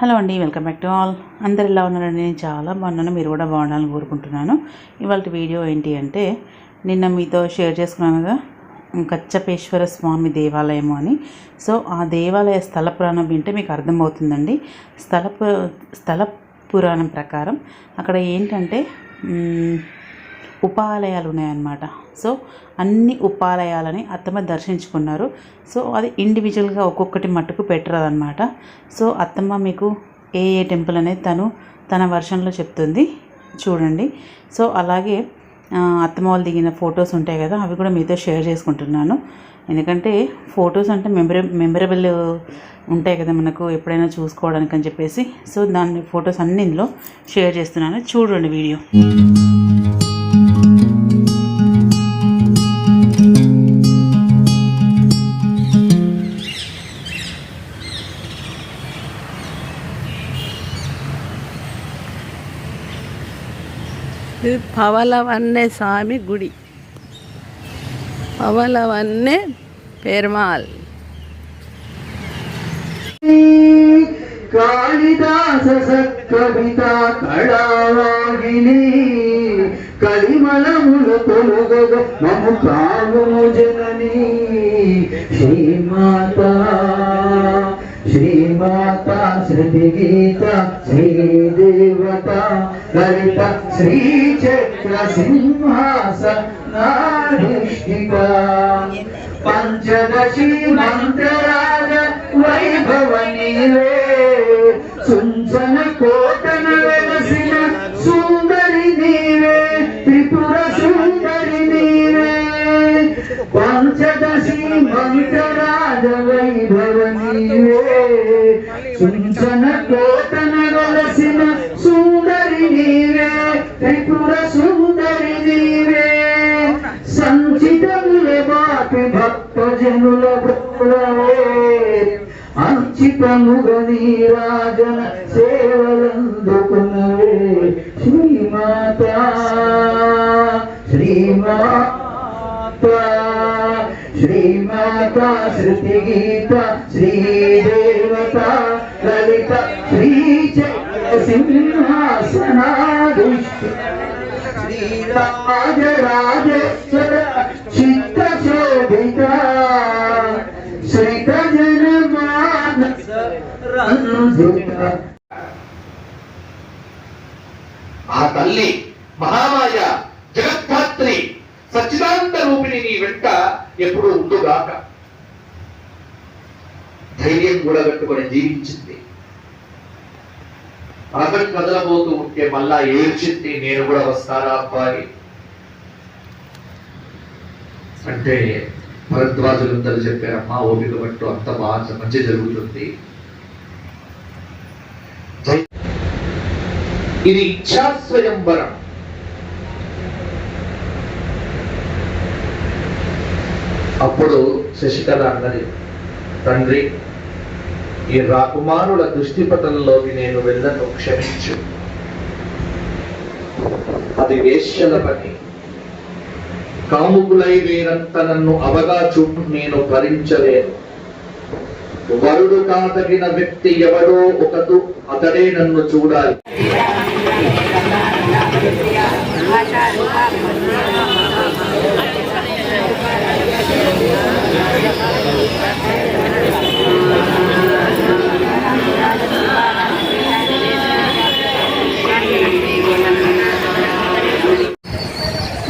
Hello అండి welcome back to all. అందరు ఎలా ఉన్నారండి? నేను చాలా బాగున్నాను. మీరు కూడా బాగుండాలని కోరుకుంటున్నాను. ఇవాళ వీడియో ఏంటి అంటే నిన్న మీతో షేర్ చేసుకున్నానుగా కచ్చపేశ్వర స్వామి దేవాలయము అని. సో ఆ దేవాలయ స్థల పురాణం వింటే మీకు అర్థమవుతుందండి. స్థల స్థల పురాణం ప్రకారం అక్కడ ఏంటంటే ఉపాలయాలు ఉన్నాయన్నమాట. సో అన్ని ఉపాలయాలని అత్తమ్మ దర్శించుకున్నారు. సో అది ఇండివిజువల్గా ఒక్కొక్కటి మట్టుకు పెట్టరదనమాట సో అత్తమ్మ మీకు ఏ ఏ టెంపుల్ అనేది తను తన వర్షన్లో చెప్తుంది చూడండి. సో అలాగే అత్తమ్మ వాళ్ళు దిగిన ఫొటోస్ ఉంటాయి కదా అవి కూడా మీతో షేర్ చేసుకుంటున్నాను. ఎందుకంటే ఫొటోస్ అంటే మెమరీ మెమరబుల్ ఉంటాయి కదా మనకు ఎప్పుడైనా చూసుకోవడానికి అని చెప్పేసి. సో దాని ఫొటోస్ అన్ని ఇందులో షేర్ చేస్తున్నాను. చూడండి వీడియో. ఇది పవలవన్నె స్వామి గుడి పవలవన్నె పెరుమాల్ కాళిదాస సత్కవిత కళావాహిని కలిమలములు తొలగగ మము కాముము జనని శ్రీమాత శ్రీమాత శృతి గీత శ్రీదేవత లలిత శ్రీచక్ర సింహాసనాధిష్ఠిత పంచదశి మంత్రరాజ వైభవ సుంచన కో సుంచన కోటన వెలసిన సుందరి నీవే త్రిపుర సుందరి నీవే. సంచితముల బాపి భక్త జనుల బ్రతులవే అంచితముగ నీరాజన సేవలందుకునవే శ్రీమాత శ్రీమాత శ్రీమాత శృతి గీత శ్రీ దేవతా శ్రీచక్ర శ్రీరాజరాజేశ్వర చిత్తశోభిత శ్రీత రంజిత ఆ తల్లి మహామాయ జగద్ధాత్రి సచ్చిదాంత రూపిణి నీ వెంట ఎప్పుడు ఉండుగాక. ధైర్యం కూడా పెట్టుకొని జీవించింది. రథం కదలబోతూ ఉంటే మళ్ళా ఏడ్చింది నేను కూడా వస్తారా అబ్బాయి అంటే భరద్వాజులందరూ చెప్పారమ్మా ఓపిక పట్టు అంత బాగా మంచి జరుగుతుంది. ఇది ఇచ్ఛా స్వయంవరం అప్పుడు శశికళ అన్నది తండ్రి ఈ రాకుమారుల దృష్టిపటంలోకి నేను వెళ్ళను క్షమించు. అది వేశ్యల పని. కాముకులై వీరంత నన్ను అవగా చూపు నేను భరించలేను. వరుడు కాదగిన వ్యక్తి ఎవడో ఒకడు అతడే నన్ను చూడాలి.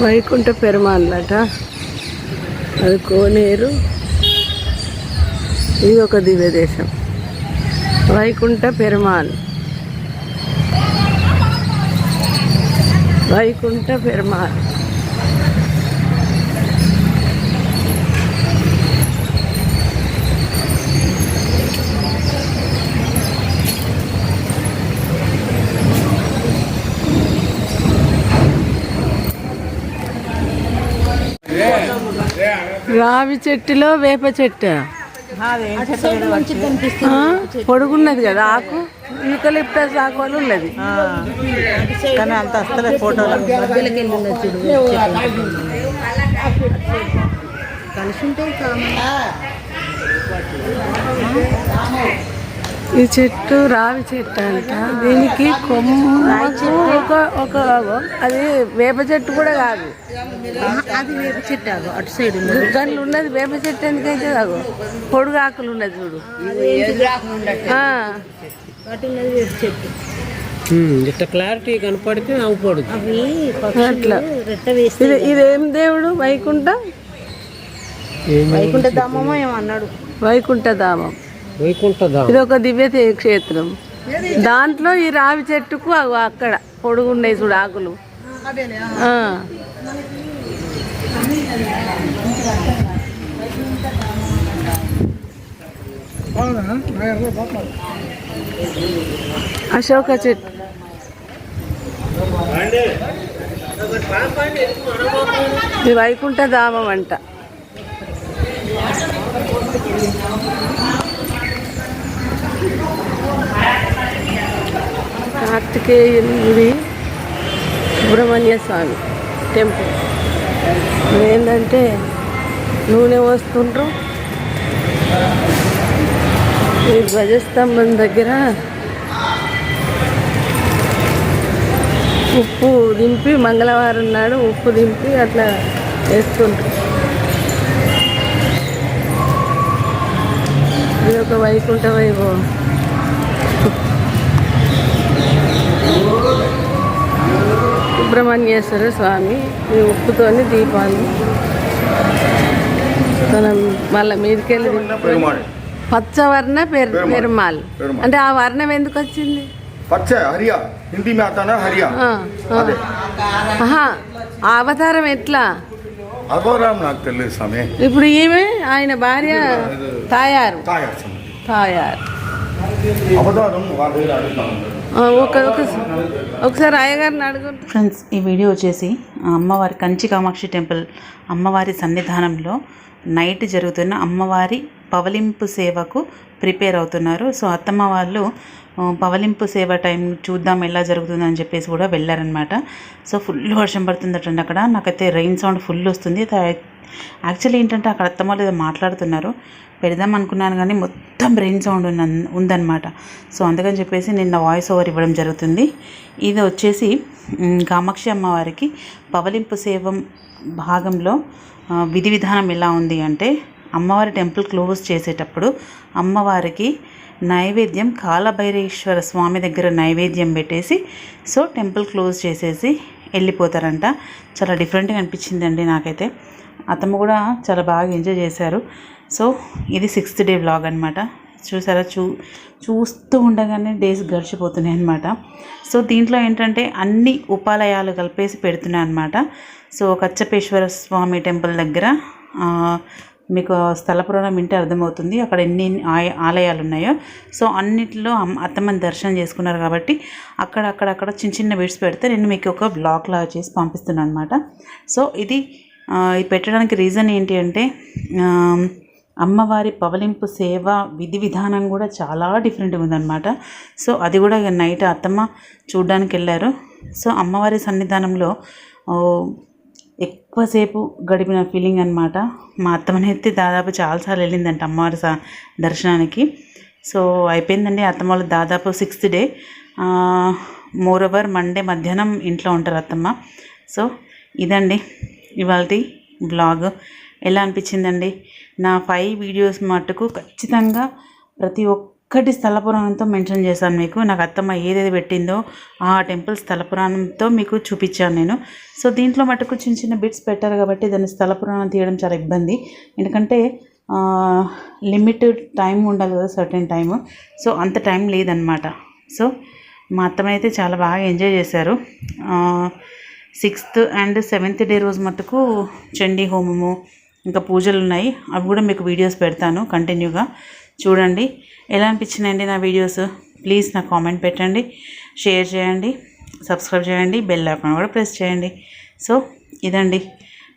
వైకుంఠ పెరుమాళ్ళట. అది కోనేరు. ఇది ఒక దివ్య దేశం. వైకుంఠ పెరుమాల్ వైకుంఠ పెరుమాల్ రావి చెట్టులో వేప చెట్టు. ఆ, పొడుగున్నది కదా ఆకు? యూకలిప్టస్ ఆకు అని ఉన్నది. కానీ అంత వస్తలేదు ఫోటోలో కలిసి ఉంటే ఈ చెట్టు రావి చెట్టు అంట. దీనికి కొమ్మకు ఒక ఒక అది వేప చెట్టు కూడా కాదు. అది వేప చెట్టు ఆగు అటు సైడ్ దాంట్లో ఉన్నది వేప చెట్టు ఎందుకైతే కాదు పొడుగు ఆకులు ఉన్నది చూడు. చెట్టు. ఇట్లా క్లారిటీ కనపడితే అవుపడుతుంది అవి అట్లా. ఇది ఇదేం దేవుడు? వైకుంఠ? వైకుంఠ ధామమో ఏమో అన్నాడు. వైకుంఠధామం వైకుంఠదా ఇది ఒక దివ్య క్షేత్రం. దాంట్లో ఈ రావి చెట్టుకు అక్కడ పొడుగున్నాయి చూడు ఆకులు. ఆ. అశోక చెట్టు. ఇది వైకుంఠ ధామం అంట. కార్తికేయుడి సుబ్రహ్మణ్య స్వామి టెంపుల్. ఏంటంటే నూనె వస్తుండ్రు ఈ ధ్వజస్తంభం దగ్గర ఉప్పు దింపి మంగళవారం నాడు ఉప్పు దింపి అట్లా వేస్తుంటారు ఇది ఒక వైకుంఠ వైభవం. సుబ్రహ్మణ్యేశ్వర స్వామి ఈ ఉప్పుతోని దీపాలు. మనం వాళ్ళ మీదకెళ్ళి పచ్చవర్ణ పెరుమాల్. అంటే ఆ వర్ణం ఎందుకు వచ్చింది? పచ్చ హరియా. హిందీ హరియా. అవతారం ఎట్లా? అవతారం నాకు తెలియదు స్వామి. ఇప్పుడు ఈమె ఆయన భార్య తాయారు. తాయారు. ఒక ఒక- ఒకసారి అయ్యగారిని అడుగుంటా ఫ్రెండ్స్ ఈ వీడియో వచ్చేసి అమ్మవారి కంచి కామాక్షి టెంపుల్ అమ్మవారి సన్నిధానంలో నైట్ జరుగుతున్న అమ్మవారి పవలింపు సేవకు ప్రిపేర్ అవుతున్నారు. సో అత్తమ్మ వాళ్ళు పవలింపు సేవ టైం చూద్దాం ఎలా జరుగుతుందని చెప్పేసి కూడా వెళ్ళారనమాట సో ఫుల్ వర్షం పడుతుందటండి అక్కడ. నాకైతే రెయిన్ సౌండ్ ఫుల్ వస్తుంది. యాక్చువల్లీ ఏంటంటే అక్కడ అత్తమ్మ వాళ్ళు ఏదో మాట్లాడుతున్నారు. పెడదాం అనుకున్నాను కానీ మొత్తం బ్రెయిన్ సౌండ్ ఉన్న ఉందన్నమాట. సో అందుకని చెప్పేసి నిన్న వాయిస్ ఓవర్ ఇవ్వడం జరుగుతుంది. ఇది వచ్చేసి కామాక్షి అమ్మవారికి పవలింపు సేవం భాగంలో విధి విధానం ఎలా ఉంది అంటే అమ్మవారి టెంపుల్ క్లోజ్ చేసేటప్పుడు అమ్మవారికి నైవేద్యం కాలభైరేశ్వర స్వామి దగ్గర నైవేద్యం పెట్టేసి సో టెంపుల్ క్లోజ్ చేసేసి వెళ్ళిపోతారంట. చాలా డిఫరెంట్గా అనిపించిందండి నాకైతే. అతను కూడా చాలా బాగా ఎంజాయ్ చేశారు. సో ఇది సిక్స్త్ డే వ్లాగ్ అనమాట చూసారా? చూ చూస్తూ ఉండగానే డేస్ గడిచిపోతున్నాయి అనమాట సో దీంట్లో ఏంటంటే అన్ని ఉపాలయాలు కలిపేసి పెడుతున్నాయి అనమాట సో కచ్చపేశ్వర స్వామి టెంపుల్ దగ్గర మీకు స్థల పురాణం వింటే అర్థమవుతుంది. అక్కడ ఎన్ని ఆలయాలు ఉన్నాయో సో అన్నిటిలో అమ్మ అత్తమ్మని దర్శనం చేసుకున్నారు కాబట్టి అక్కడ అక్కడక్కడ చిన్న చిన్న బిట్స్ పెడితే నేను మీకు ఒక బ్లాగ్ లాగా చేసి పంపిస్తున్నాను అనమాట సో ఇది ఇది పెట్టడానికి రీజన్ ఏంటి అంటే అమ్మవారి పవలింపు సేవ విధి విధానం కూడా చాలా డిఫరెంట్గా ఉందన్నమాట. సో అది కూడా నైట్ అత్తమ్మ చూడ్డానికి వెళ్ళారు సో అమ్మవారి సన్నిధానంలో ఎక్కువసేపు గడిపిన ఫీలింగ్ అనమాట మా అత్తమ్మనైతే దాదాపు చాలాసార్లు వెళ్ళిందంట అమ్మవారి సా దర్శనానికి. సో అయిపోయిందండి అత్తమ్మ వాళ్ళు దాదాపు sixth day more over Monday మధ్యాహ్నం ఇంట్లో ఉంటారు అత్తమ్మ. సో ఇదండి ఇవాళ బ్లాగ్ ఎలా అనిపించిందండి? నా ఫైవ్ వీడియోస్ మట్టుకు ఖచ్చితంగా ప్రతి ఒక్కటి స్థల పురాణంతో మెన్షన్ చేశాను మీకు. నాకు అత్తమ్మ ఏదేది పెట్టిందో ఆ టెంపుల్ స్థల పురాణంతో మీకు చూపించాను నేను. సో దీంట్లో మటుకు చిన్న చిన్న బిట్స్ పెట్టారు కాబట్టి దాన్ని స్థల పురాణం తీయడం చాలా ఇబ్బంది. ఎందుకంటే లిమిటెడ్ టైం ఉండాలి కదా సర్టెన్ టైం సో అంత టైం లేదనమాట సో మా అత్తమ్మ అయితే చాలా బాగా ఎంజాయ్ చేశారు. సిక్స్త్ అండ్ సెవెంత్ డే రోజు మటుకు చండీ హోమము ఇంకా పూజలు ఉన్నాయి. అవి కూడా మీకు వీడియోస్ పెడతాను కంటిన్యూగా చూడండి. ఎలా అనిపించిందండి నా వీడియోస్ ప్లీజ్ నా కామెంట్ పెట్టండి. షేర్ చేయండి. సబ్స్క్రైబ్ చేయండి. బెల్ ఐకాన్ కూడా ప్రెస్ చేయండి. సో ఇదండి.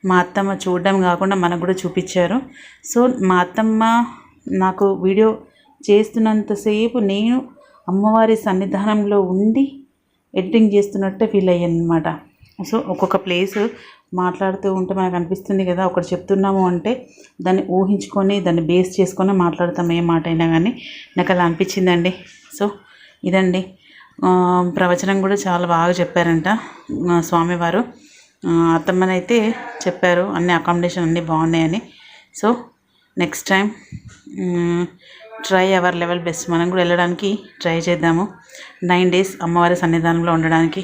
మా అత్తమ్మ చూడడం కాకుండా మనకు కూడా చూపించారు. సో మా అత్తమ్మ నాకు వీడియో చేస్తున్నంతసేపు నేను అమ్మవారి సన్నిధానంలో ఉండి ఎడిటింగ్ చేస్తున్నట్టే ఫీల్ అయ్యాను అనమాట సో ఒక్కొక్క ప్లేస్ మాట్లాడుతూ ఉంటే మనకు అనిపిస్తుంది కదా ఒకటి చెప్తున్నాము అంటే దాన్ని ఊహించుకొని దాన్ని బేస్ చేసుకొని మాట్లాడతాం ఏ మాట అయినా కానీ. నాకు అలా అనిపించిందండి. సో ఇదండి. ప్రవచనం కూడా చాలా బాగా చెప్పారంట స్వామివారు. అత్తమ్మనైతే చెప్పారు అన్ని అకామిడేషన్ అన్నీ బాగున్నాయని. So next time try our level best మనం కూడా వెళ్ళడానికి ట్రై చేద్దాము. నైన్ డేస్ అమ్మవారి సన్నిధానంలో ఉండడానికి.